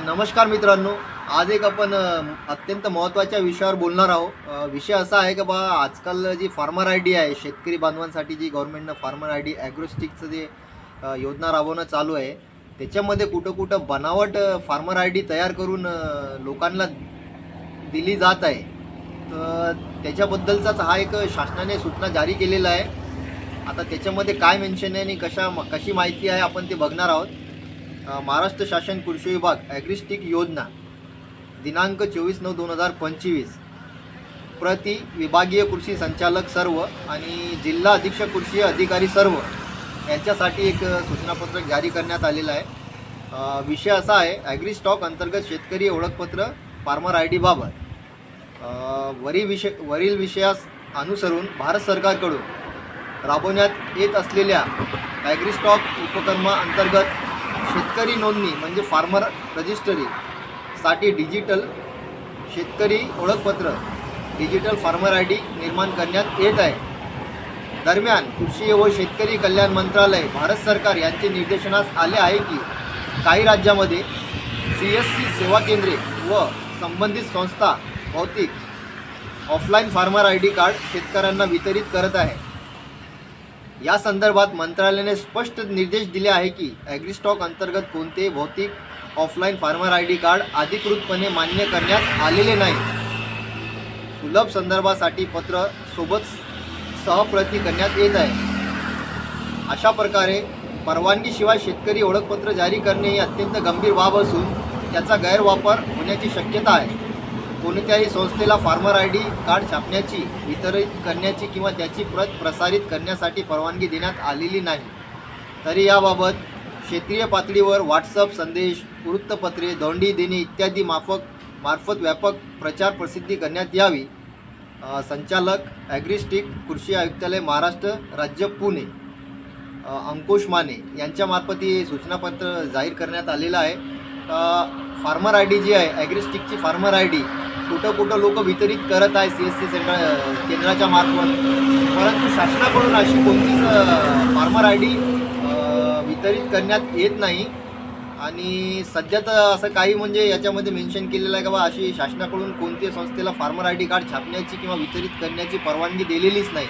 नमस्कार मित्रांनो. आज एक आपण अत्यंत महत्त्वाच्या विषयावर बोलणार आहोत. विषय असा आहे की बा आजकाल जी फार्मर आय डी आहे शेतकरी बांधवांसाठी जी गव्हर्नमेंटनं फार्मर आय डी ॲग्रोस्टिकचं जे योजना राबवणं चालू आहे त्याच्यामध्ये कुठं कुठं बनावट फार्मर आय डी तयार करून लोकांना दिली जात आहे. तर त्याच्याबद्दलचाच हा एक शासनाने सूचना जारी केलेला आहे. आता त्याच्यामध्ये काय मेन्शन आहे आणि कशा कशी माहिती आहे आपण ते बघणार आहोत. महाराष्ट्र शासन कृषी विभाग ॲग्रिस्टिक योजना दिनांक चोवीस नऊ दोन हजार पंचवीस. प्रति विभागीय कृषी संचालक सर्व आणि जिल्हा अधीक्षक कृषी अधिकारी सर्व यांच्यासाठी एक सूचनापत्रक जारी करण्यात आलेलं आहे. विषय असा आहे ॲग्री स्टॉक अंतर्गत शेतकरी ओळखपत्र फार्मर आय डीबाबत वरील विषय वरील विषयास अनुसरून भारत सरकारकडून राबवण्यात येत असलेल्या ॲग्री स्टॉक उपक्रमा अंतर्गत शेतकरी नोंदणी म्हणजे फार्मर रजिस्टरी साठी डिजिटल शेतकरी ओळखपत्र डिजिटल फार्मर आय डी निर्माण करण्यात येत आहे. दरम्यान कृषी व शेतकरी कल्याण मंत्रालय भारत सरकार यांचे निर्देशनास आले आहे की काही राज्यामध्ये सी एस सी सेवा केंद्रे व संबंधित संस्था भौतिक offline farmer I D card शेतकऱ्यांना वितरित करत आहे. या संदर्भात मंत्रालयाने स्पष्ट निर्देश दिले आहे की ॲग्रीस्टॉक अंतर्गत कोणतेही भौतिक offline farmer I D card अधिकृतपणे मान्य करण्यात आलेले नाही. सुलभ संदर्भासाठी पत्र सोबत सहप्रती करण्यात येत आहे. अशा प्रकारे परवानगीशिवाय शेतकरी ओळखपत्र जारी करणे ही अत्यंत गंभीर बाब असून त्याचा गैरवापर होण्याची शक्यता आहे. कोणत्याही संस्थेला फार्मर आय डी कार्ड छापण्याची वितरित करण्याची किंवा त्याची प्रत प्रसारित करण्यासाठी परवानगी देण्यात आलेली नाही. तरी याबाबत क्षेत्रीय पातळीवर व्हॉट्सअप संदेश वृत्तपत्रे दोंडी देणे इत्यादी माफक मार्फत व्यापक प्रचार प्रसिद्धी करण्यात यावी. संचालक ॲग्रिस्टिक कृषी आयुक्तालय महाराष्ट्र राज्य पुणे. अंकुश माने यांच्यामार्फत हे सूचनापत्र जाहीर करण्यात आलेलं आहे. फार्मर आय डी जी आहे ॲग्रिस्टिकची फार्मर आय डी कुठं कुठं लोक वितरित करत आहे सी एस सी सेंटर केंद्राच्या मार्फत. परंतु शासनाकडून अशी कोणतीच फार्मर आय डी वितरित करण्यात येत नाही. आणि सध्या तर असं काही म्हणजे याच्यामध्ये मेन्शन केलेलं आहे का बा अशी शासनाकडून कोणत्याही संस्थेला फार्मर आय डी कार्ड छापण्याची किंवा वितरित करण्याची परवानगी दिलेलीच नाही.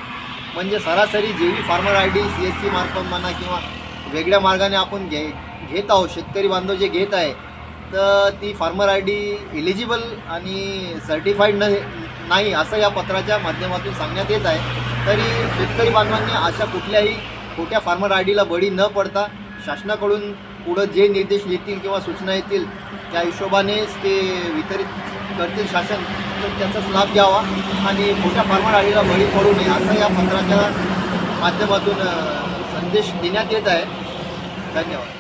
म्हणजे सरासरी जेवी farmer I D C S C मार्फत म्हणा किंवा वेगळ्या मार्गाने आपण घे घेत आहोत शेतकरी बांधव जे घेत आहे तर ती फार्मर आय डी इलिजिबल आणि सर्टिफाईड न नाही असं या पत्राच्या माध्यमातून सांगण्यात येत आहे. तरी शेतकरी बांधवांनी अशा कुठल्याही खोट्या फार्मर आय डीला बळी न पडता शासनाकडून पुढं जे निर्देश येतील किंवा सूचना येतील त्या हिशोबानेच ते वितरित करतील शासन. तर त्याचाच लाभ घ्यावा आणि खोट्या फार्मर आय डीला बळी पडू नये असं या पत्राच्या माध्यमातून संदेश देण्यात येत आहे. धन्यवाद.